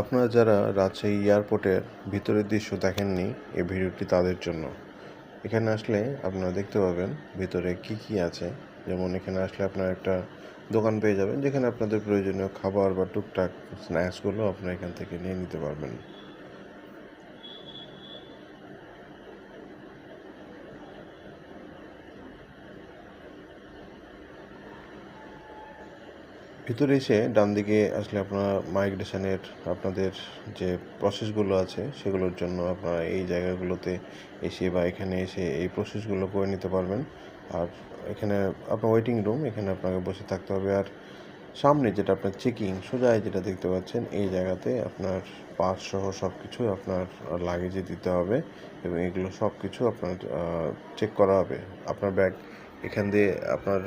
আপনারা যারা রাজশাহী এয়ারপোর্টের ভিতরের দৃশ্য দেখেননি এই ভিডিওটি তাদের জন্য। এখানে আসলে আপনারা দেখতে পাবেন ভিতরে কি কি আছে। যেমন এখানে আসলে আপনারা একটা দোকান পেয়ে যাবেন, যেখানে আপনাদের প্রয়োজনীয় খাবার বা টুকটাক স্ন্যাক্সগুলো আপনারা এখান থেকে নিয়ে নিতে পারবেন। ভিতরে এসে ডান দিকে আসলে আপনারা মাইগ্রেশনের আপনাদের যে প্রসেসগুলো আছে, সেগুলোর জন্য আপনারা এই জায়গাগুলোতে এসে বা এখানে এসে এই প্রসেসগুলো করে নিতে পারবেন। আর এখানে আপনার ওয়েটিং রুম এখানে আপনাকে বসে থাকতে হবে। আর সামনে যেটা আপনার চেকিং সোজায় যেটা দেখতে পাচ্ছেন, এই জায়গাতে আপনার পাস সহ সব কিছু আপনার লাগেজে দিতে হবে এবং এগুলো সব কিছু আপনার চেক করা হবে। আপনার ব্যাগ এখান দিয়ে আপনার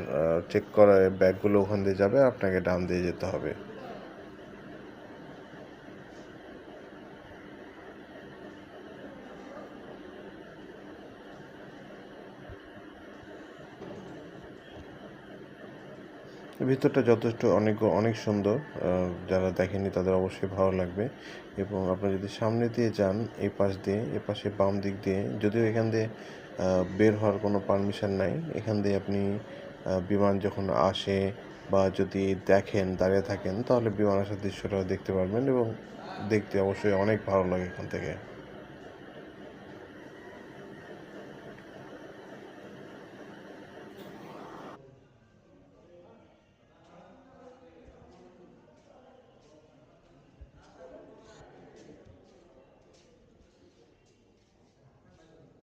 চেক করা ব্যাগগুলো ওখান দিয়ে যাবে আপনাকে ডান দিয়ে যেতে হবে। ভিতরটা যথেষ্ট অনেক অনেক সুন্দর। যারা দেখেনি তাদের অবশ্যই ভালো লাগবে। এবং আপনারা যদি সামনে দিয়ে যান, এই পাশ দিয়ে, এ পাশে বাম দিক দিয়ে, যদিও এখান দিয়ে বের হওয়ার কোনো পারমিশন নাই, এখান দিয়ে আপনি বিমান যখন আসে বা যদি দেখেন, দাঁড়িয়ে থাকেন, তাহলে বিমান আসার দৃশ্যটা দেখতে পারবেন এবং দেখতে অবশ্যই অনেক ভালো লাগে এখান থেকে।